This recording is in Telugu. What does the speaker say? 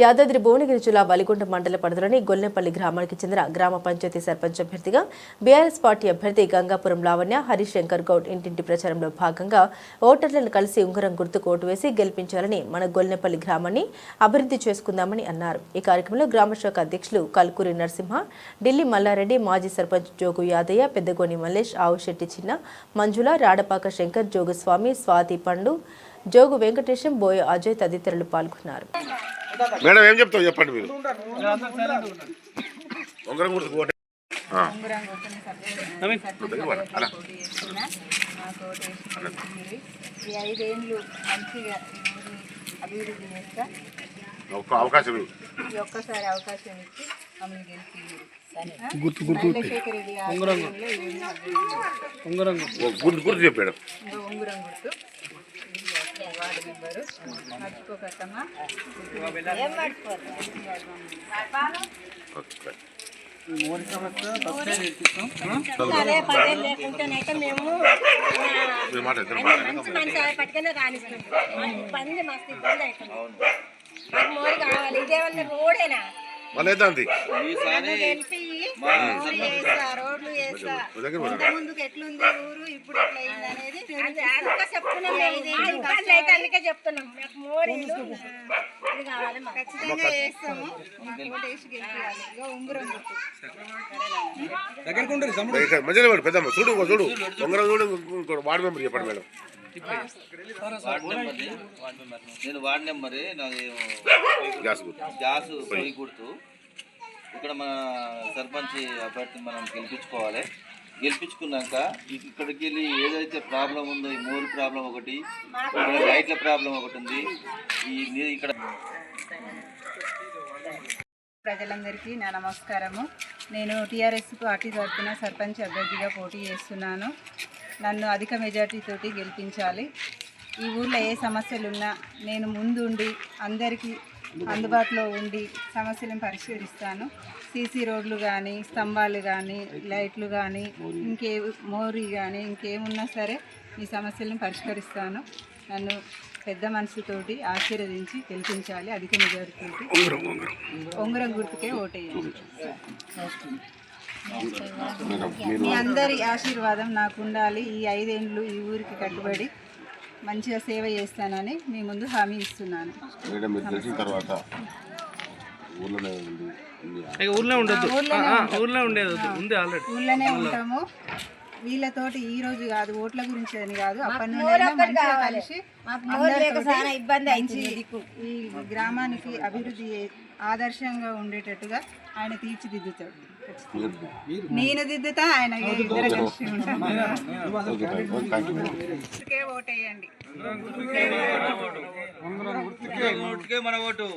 యాదాద్రి భువనగిరి జిల్లా బలిగుంట మండల పరిధిలోని గొల్లెపల్లి గ్రామానికి చెందిన గ్రామ పంచాయతీ సర్పంచ్ అభ్యర్థిగా బీఆర్ఎస్ పార్టీ అభ్యర్థి గంగాపురం లావణ్య హరిశంకర్ గౌడ్ ఇంటింటి ప్రచారంలో భాగంగా ఓటర్లను కలిసి ఉంగరం గుర్తుకు ఓటు వేసి గెలిపించాలని మన గొల్లెపల్లి గ్రామాన్ని అభివృద్ధి చేసుకుందామని అన్నారు. ఈ కార్యక్రమంలో గ్రామ శాఖ అధ్యక్షులు కల్కూరి నరసింహ ఢిల్లీ మల్లారెడ్డి మాజీ సర్పంచ్ జోగు యాదయ్య పెద్దగోని మల్లేష్ ఆవుశెట్టి చిన్న మంజుల రాడపాక శంకర్ జోగుస్వామి స్వాతి పండు జోగు వెంకటేశం బోయ అజయ్ తదితరులు పాల్గొన్నారు. మేడం ఏం చెప్తావు? చెప్పండి మీరు. ఉంగరం ఐదేళ్ళు మంచిగా అభివృద్ధి చేస్తా ఒక్క అవకాశం ఇవ్వు. ఈ ఒక్కసారి అవకాశం ఇచ్చి మమ్మల్ని గెలిపి గుర్తు గుర్తు చంద్రశేఖర్ రెడ్డి గారి ఆధ్వర్యంలో ఈ ఊరిని అభివృద్ధి చేస్తా. ఓ గుర్తు గుర్తు చెప్పు మేడం. ఇంకో ఉంగురం గుర్తు. Ward member మర్చిపోకట్టమ్మా. లేకుంటేనైతే మేము మంచి మనిషి పట్టుకునే ఇబ్బంది మస్తు ఇబ్బంది అవుతుంది. మాకు మోరు కావాలి ఇదేమన్నా రోడేనా? మళ్ళీ రోడ్లు ఇంత ముందుకు ఎట్లుంది ఊరు? ఇప్పుడు ఎట్లా అనేది చెప్తున్నాం అందుకే చెప్తున్నాం. ఖచ్చితంగా చేస్తాము. మాకు ఓటు వేసి గెలిపించాలి ఇగో ఉంగురం గుర్తు ఇక్కడ మధ్యలో వాడు పెద్దమ్మ. చూడు చూడు. ఉంగరం చూడు ఇంకో- ఇంకో వార్డు మెంబర్ చెప్పండి మేడం. నేను వార్డ్ నెంబరే నాది గ్యాస్ పొయ్యి గుర్తు. ఇక్కడ మన సర్పంచ్ అభ్యర్థిని మనం గెలిపించుకోవాలి. గెలిపించుకున్నాక ఇక్కడికి వెళ్ళి ఏదైతే ప్రాబ్లం ఉందో ఈ మూడు ప్రాబ్లం ఒకటి లైట్ల ప్రాబ్లం ఒకటి ఉంది. ఈ ఇక్కడ ప్రజలందరికీ నా నమస్కారము. నేను టీఆర్ఎస్ పార్టీ తరఫున సర్పంచ్ అభ్యర్థిగా పోటీ చేస్తున్నాను. నన్ను అధిక మెజార్టీతోటి గెలిపించాలి. ఈ ఊళ్ళో ఏ సమస్యలు ఉన్నా నేను ముందుండి అందరికీ అందుబాటులో ఉండి సమస్యలను పరిష్కరిస్తాను సీసీ రోడ్లు కానీ స్తంభాలు కానీ లైట్లు కానీ ఇంకే మోరీ కానీ ఇంకేమున్నా సరే ఈ సమస్యలను పరిష్కరిస్తాను. నన్ను పెద్ద మనసుతోటి ఆశీర్వదించి గెలిపించాలి. అధిక మెజారిటీ ఉంగరం గుర్తుకే ఓటేయండి మీ అందరి ఆశీర్వాదం నాకు ఉండాలి ఈ ఐదేండ్లు ఈ ఊరికి కట్టుబడి మంచిగా సేవ చేస్తానని మీ ముందు హామీ ఇస్తున్నాను. మేడం మీరు తెలిసిన తర్వాత ఊర్లోనే ఉంది ఊర్లో. ఊర్లో ఉండేది ఉంది ఆల్రెడీ ఉంటాము. వీళ్ళతోటి ఈ రోజు కాదు ఓట్ల గురించి అని కాదు. అప్పటి నుండి కలిసి ఈ గ్రామానికి అభివృద్ధి ఆదర్శంగా ఉండేటట్టుగా ఆయన తీర్చిదిద్దుతాడు. నేను దిద్దుతా ఆయన ఇద్దరు కలిసి. గుర్తుకే ఓటేయండి. గుర్తుకే మన ఓటు.